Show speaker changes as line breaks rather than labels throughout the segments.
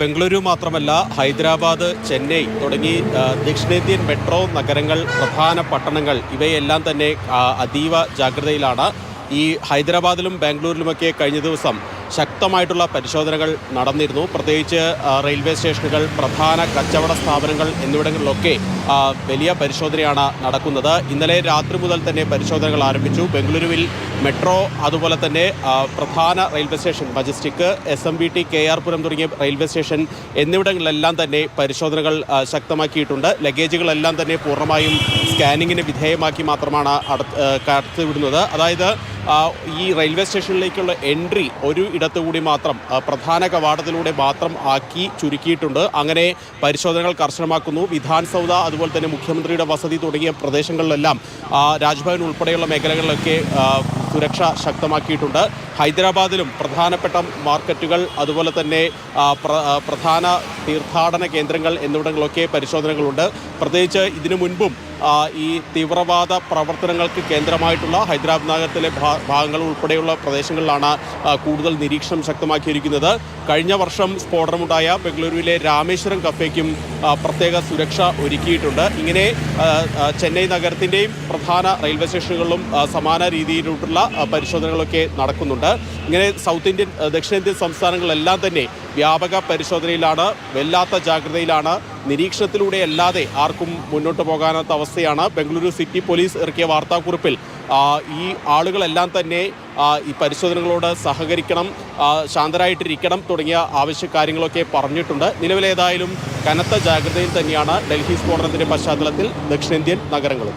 ബംഗളൂരു മാത്രമല്ല ഹൈദരാബാദ് ചെന്നൈ തുടങ്ങി ദക്ഷിണേന്ത്യൻ മെട്രോ നഗരങ്ങൾ പ്രധാന പട്ടണങ്ങൾ ഇവയെല്ലാം തന്നെ അതീവ ജാഗ്രതയിലാണ്. ഈ ഹൈദരാബാദിലും ബാംഗ്ലൂരിലുമൊക്കെ കഴിഞ്ഞ ദിവസം ശക്തമായിട്ടുള്ള പരിശോധനകൾ നടന്നിരുന്നു. പ്രത്യേകിച്ച് റെയിൽവേ സ്റ്റേഷനുകൾ പ്രധാന കച്ചവട സ്ഥാപനങ്ങൾ എന്നിവിടങ്ങളിലൊക്കെ വലിയ പരിശോധനയാണ് നടക്കുന്നത്. ഇന്നലെ രാത്രി മുതൽ തന്നെ പരിശോധനകൾ ആരംഭിച്ചു. ബംഗളൂരുവിൽ മെട്രോ അതുപോലെ തന്നെ പ്രധാന railway station Majestic S M B T K R Puram തുടങ്ങിയ റെയിൽവേ സ്റ്റേഷൻ എന്നിവിടങ്ങളിലെല്ലാം തന്നെ പരിശോധനകൾ ശക്തമാക്കിയിട്ടുണ്ട്. ലഗേജുകളെല്ലാം തന്നെ പൂർണമായും സ്കാനിങ്ങിന് വിധേയമാക്കി മാത്രമാണ് കടത്തിവിടുന്നത്. അതായത് ഈ റെയിൽവേ സ്റ്റേഷനിലേക്കുള്ള എൻട്രി ഒരു ഇടത്തുകൂടി മാത്രം പ്രധാന കവാടത്തിലൂടെ മാത്രം ആക്കി ചുരുക്കിയിട്ടുണ്ട്. അങ്ങനെ പരിശോധനകൾ കർശനമാക്കുന്നു. വിധാൻ സൗദ അതുപോലെ തന്നെ മുഖ്യമന്ത്രിയുടെ വസതി തുടങ്ങിയ പ്രദേശങ്ങളിലെല്ലാം രാജ്ഭവൻ ഉൾപ്പെടെയുള്ള മേഖലകളിലൊക്കെ സുരക്ഷ ശക്തമാക്കിയിട്ടുണ്ട്. ഹൈദരാബാദിലും പ്രധാനപ്പെട്ട മാർക്കറ്റുകൾ അതുപോലെ തന്നെ പ്രധാന തീർത്ഥാടന കേന്ദ്രങ്ങൾ എന്നിവിടങ്ങളിലൊക്കെ പരിശോധനകളുണ്ട്. പ്രത്യേകിച്ച് ഇതിനു മുൻപും ഈ തീവ്രവാദ പ്രവർത്തനങ്ങൾക്ക് കേന്ദ്രമായിട്ടുള്ള ഹൈദരാബാദ് നഗരത്തിലെ ഭാഗങ്ങൾ ഉൾപ്പെടെയുള്ള പ്രദേശങ്ങളിലാണ് കൂടുതൽ നിരീക്ഷണം ശക്തമാക്കിയിരിക്കുന്നത്. കഴിഞ്ഞ വർഷം സ്ഫോടനമുണ്ടായ ബംഗളൂരുവിലെ രാമേശ്വരം കഫേക്കും പ്രത്യേക സുരക്ഷ ഒരുക്കിയിട്ടുണ്ട്. ഇങ്ങനെ ചെന്നൈ നഗരത്തിന്റെയും പ്രധാന റെയിൽവേ സ്റ്റേഷനുകളിലും സമാന രീതിയിലുള്ള പരിശോധനകളൊക്കെ നടക്കുന്നുണ്ട്. ഇങ്ങനെ സൗത്ത് ഇന്ത്യൻ ദക്ഷിണേന്ത്യൻ സംസ്ഥാനങ്ങളെല്ലാം തന്നെ വ്യാപക പരിശോധനയിലാണ് വല്ലാത്ത ജാഗ്രതയിലാണ് നിരീക്ഷണത്തിലൂടെ അല്ലാതെ ആർക്കും മുന്നോട്ട് പോകാനാത്ത അവസ്ഥയാണ് ബംഗളൂരു സിറ്റി പോലീസ് ഇറക്കിയ വാർത്താക്കുറിപ്പിൽ. ഈ ആളുകളെല്ലാം തന്നെ ഈ പരിശോധനകളോട് സഹകരിക്കണം ശാന്തരായിട്ടിരിക്കണം തുടങ്ങിയ ആവശ്യ കാര്യങ്ങളൊക്കെ പറഞ്ഞിട്ടുണ്ട്. നിലവിലേതായാലും കനത്ത ജാഗ്രതയിൽ തന്നെയാണ് ഡൽഹി സ്ഫോടനത്തിന്റെ പശ്ചാത്തലത്തിൽ ദക്ഷിണേന്ത്യൻ നഗരങ്ങളും.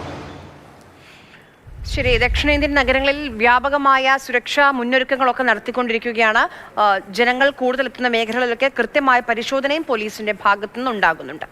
ശരി ദക്ഷിണേന്ത്യൻ നഗരങ്ങളിൽ വ്യാപകമായ സുരക്ഷാ മുന്നൊരുക്കങ്ങളൊക്കെ നടത്തിക്കൊണ്ടിരിക്കുകയാണ്. ജനങ്ങൾ കൂടുതൽ എത്തുന്ന മേഖലകളിലൊക്കെ കൃത്യമായ പരിശോധനയും പോലീസിന്റെ ഭാഗത്തുനിന്ന് ഉണ്ടാകുന്നുണ്ട്